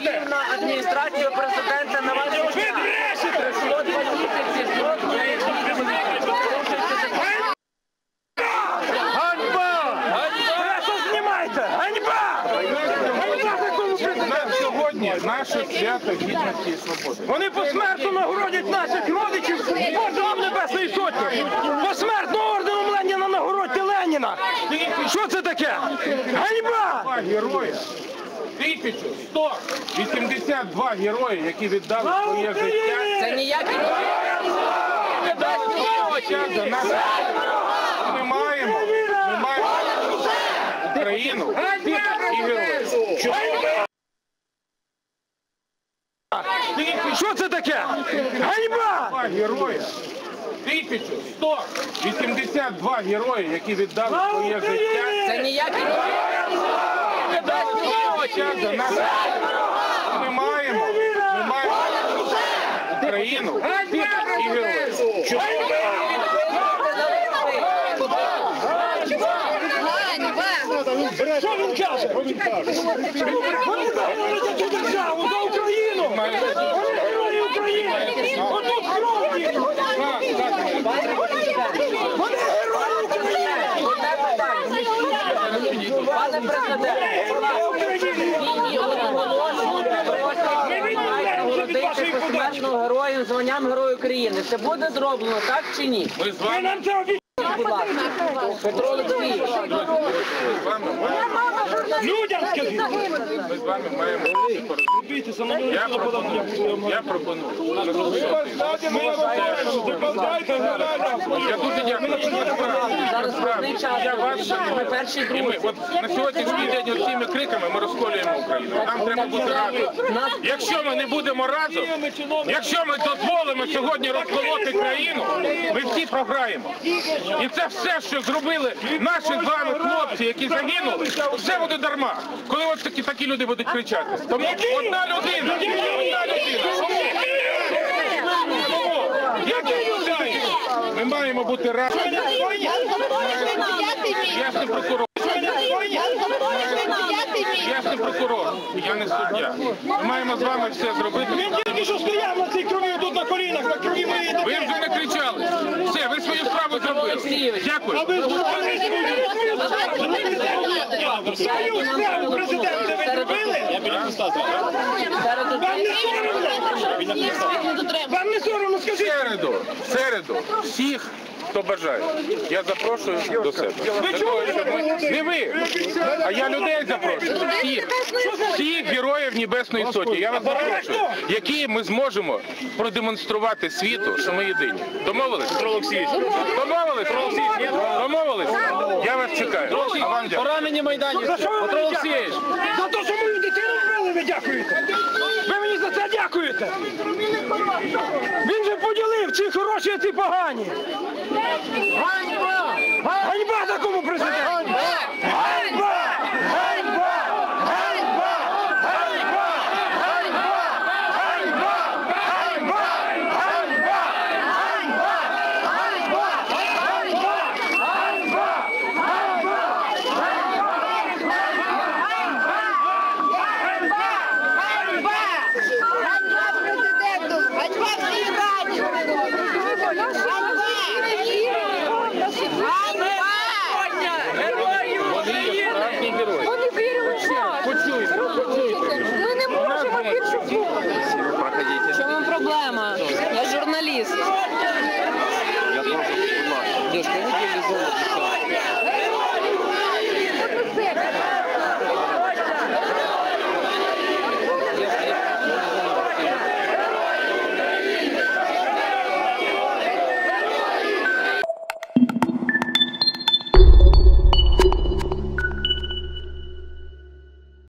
Київ адміністрація президента на вас Ганьба! Знімайте! Ганьба! Ганьба такому президенту! Сьогодні наше свято гідності і свободи. Вони посмертно нагородять наших родичів орденом Небесної Сотні! Посмертно орденом Леніна нагородьте Леніна! Що це таке? Ганьба! Героя! 1182 герої, які віддали своє життя. Це ніякі Життя за нас. Ми маємо, ми маємо Україну і героїв. Що це таке? Ганьба! Два герої. 1182 герої, які віддали своє життя. Це ніякі Життя за нас. Ми маємо, ми маємо Україну і. Що він каже? Вони загинули за цю державу, за Україну! Вони герої України! Отут кров їх! Вони герої України! Пане президенте, нагородити посмертно героєм званням Герою України. Це буде зроблено, так чи ні? Ми з вами, Петро Олексійович, Людям скажіть! ми з вами маємо порозуміти. Я пропоную, я пропоную. Я дуже дякую. Я вас І ми, от на сьогоднішній день оціми криками ми розколюємо Україну. Нам треба бути разом. Якщо ми не будемо разом, якщо ми дозволимо сьогодні розколоти країну, ми всі програємо. І це все, що зробили наші з вами хлопці, які загинули, все буде дарма. Коли от такі, такі люди будуть кричати. Тому одна людина, одна людина. Ми маємо бути разом. Я ж не прокурор. Я не прокурор, я не суддя. Ми маємо з вами все зробити. Він тільки що стояв на цій крові тут на колінах, на крові моєї Ви вже не кричали. Все, ви свою справу зробили. Дякую. Свою справу президента ви зробили? Вам не соромно? Вам не соромно, скажіть? середу, середу, всіх, хто бажає, я запрошую до себе. Для того, щоб ми- Не ви, а я людей запрошую. Всіх, всіх героїв Небесної Сотні. Я вас запрошую, які ми зможемо продемонструвати світу, що ми єдині. Домовились? Домовились? Домовились? Я вас чекаю. А вам дякую. Поранені Майдані. За що ви Петро мені Олексійович. дякуєте? За те, що мою дитину вбили, ви дякуєте. Ви мені за це дякуєте. Він же ці хороші, а ці погані. Ганьба! Ганьба такому президенту! проблема. Я журналіст.